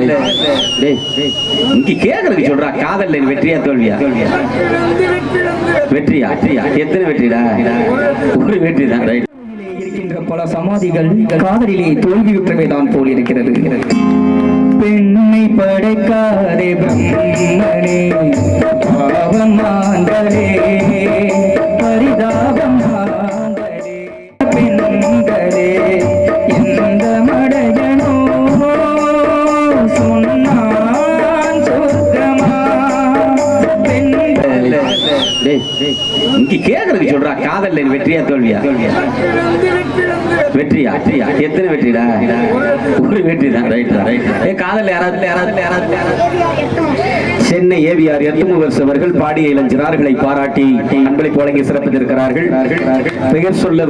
இங்க கேக்குறதுக்கு சொல்றா காதல்ல நீ வெற்றியா தோல்வியா? வெற்றியா? வெற்றியா? எத்தனை வெற்றிடா? ஒரு வெற்றி தான் இருக்கின்ற பல சமாதிகள் காதலிலே தோல்வியுற்றவை தான் போல் இருக்கிறது. பெண்ணை படைக்காதே பிரம்மனே பாவம் மாந்தரே இங்க கேக்குறதுக்கு சொல்றா காதல் வெற்றியா தோல்வியா? வெற்றியா? வெற்றியா எத்தனை வெற்றிடா? ஒரு வெற்றி தான். ரைட் ரைட் ஏ காதல் யாராவது யாராவது யாராவது? சென்னை ஏவிஆர் எத்தமுவர்ஸ் அவர்கள் பாடிய இளஞ்சிறார்களை பாராட்டி அன்பளிப்பு வழங்கி சிறப்பித்திருக்கிறார்கள். பெயர் சொல்ல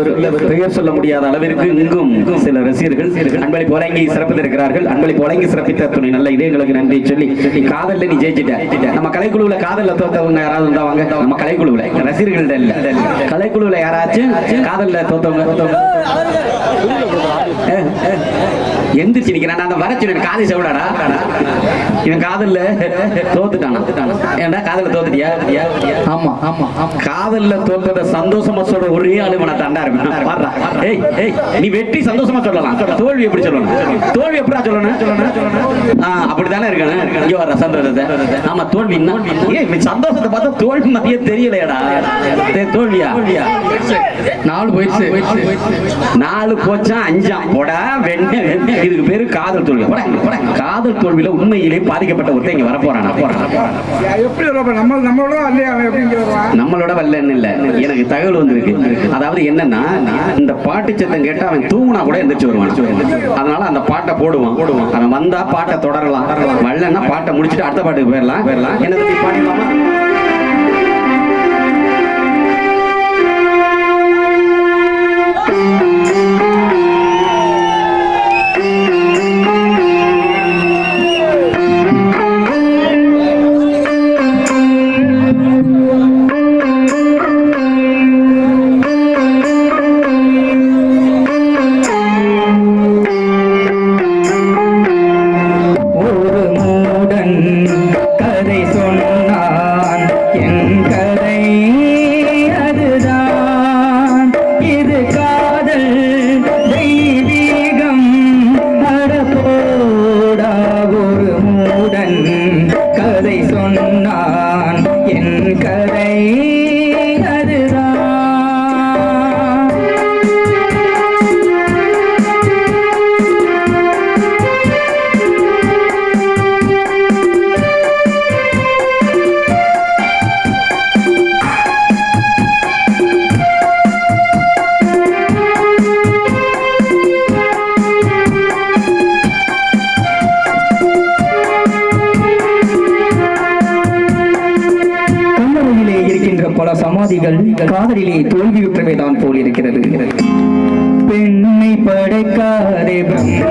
பெயர் சொல்ல முடியாத அளவிற்கு இங்கும் சில ரசிகர்கள் அன்பளிப்பு வழங்கி சிறப்பித்திருக்கிறார்கள். அன்பளிப்பு வழங்கி சிறப்பித்த துணை நல்ல இதயங்களுக்கு நன்றி சொல்லி காதல்ல நீ ஜெயிச்சிட்ட. நம்ம கலைக்குழுவுல காதல்ல தோத்தவங்க யாராவது இருந்தா வாங்க. நம்ம கலைக்குழுவுல ரசிகர்கள்ட்ட இல்ல. கலைக்குழுவுல யாராச்சும் காதல்ல தோத்தவங்க? தோத்தவங்க எந்திரிச்சு நிக்கிறான். அந்த வர சொல்லி காதை செவிடாடா? இவன் காதல்ல தோத்துட்டானா? ஏன்டா காதல்ல தோத்துட்டியா. ஆமா ஆமா காதல்ல தோத்தத சந்தோஷமா சொல்ற ஒரே ஆளு இவனை தாண்டா பாருடா. ஏய் ஏய் நீ வெற்றி சந்தோஷமா சொல்லலாம். தோல்வி எப்படி சொல்லணும்? தோல்வி எப்படா சொல்லணும்? சொல்லணும் ஆ, அப்படித்தானே இருக்கணும்? இங்க வர சந்தோஷத்தை ஆமா தோல்வி ஏய் சந்தோஷத்தை பார்த்தா தோல்வி மாதிரியே தெரியலையடா. தோல்வியா? நாலு போயிடுச்சு. நாலு போச்சா? அஞ்சா போடா வெண்ண வெண்ண இதுக்கு பேரு காதல் தோல்வி. காதல் தோல்வியில உண்மையிலே பாதிக்கப்பட்ட ஒருத்தன் இங்க வரப்போறானா நம்மளோட வரலன்னு இல்ல எனக்கு தகவல் வந்திருக்கு அதாவது என்னன்னா இந்த பாட்டு சத்தம் கேட்டா அவன் தூங்குனா கூட எந்திரிச்சு வருவான் அதனால அந்த பாட்டை போடுவான் போடுவான் அவன் வந்தா பாட்டை தொடரலாம் வரலன்னா பாட்டை முடிச்சுட்டு அடுத்த பாட்டுக்கு போயிடலாம் என்ன தம்பி பல சமாதிகள் காதலிலே தோல்வியுற்றவை தான் போல் இருக்கிறது பெண்ணை படைக்காதே பிரம்மனே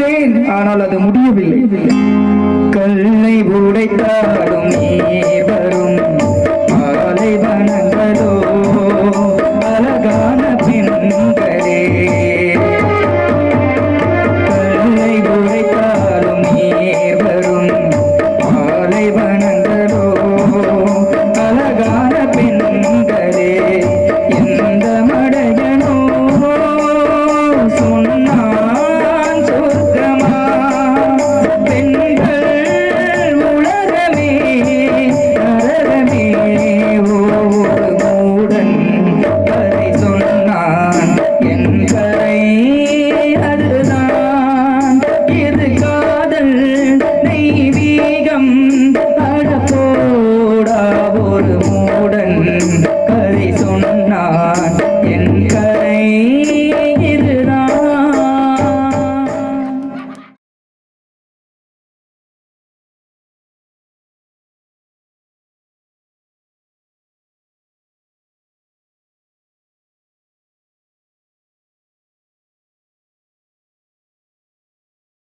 மறக்க ஆனால் அது முடியவில்லை. கல்லை உடைத்தார்